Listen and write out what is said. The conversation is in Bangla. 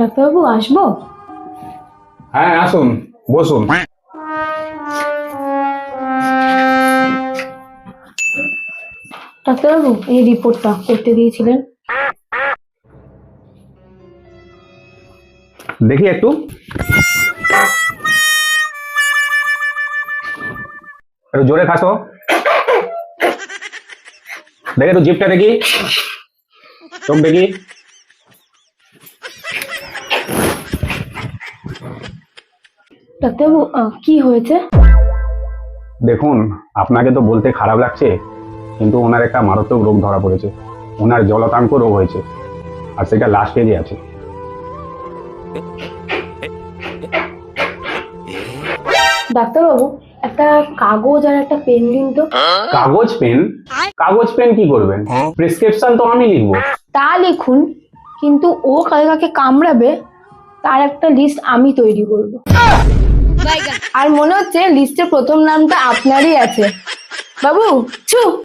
ডাক্তারবাবু আসব? হ্যাঁ আসুন বসুন। ডাক্তারবাবু এই রিপোর্টটা করতে দিয়েছিলেন। দেখি একটু। একটু জোরে খাসো দেখে তো জিপটা দেখি। চোখ দেখি। ডাক্তারবাবু কি হয়েছে? দেখুন আপনাকে তো বলতে খারাপ লাগছে কিন্তু ওনার একটা মারাত্মক রোগ ধরা পড়েছে। ওনার জলতাঙ্ক রোগ হয়েছে আর সেটা লাস্ট স্টেজে আছে। ডাক্তারবাবু একটা কাগজ আর একটা পেন দিন তো। কাগজ পেন কাগজ পেন কি করবেন? প্রেসক্রিপশন তো আমি লিখব। তা লিখুন কিন্তু ও কাকে কাকে কামড়াবে তার একটা লিস্ট আমি তৈরি করব। আর মনে হচ্ছে লিস্টের প্রথম নামটা আপনারই আছে। বাবু চুপ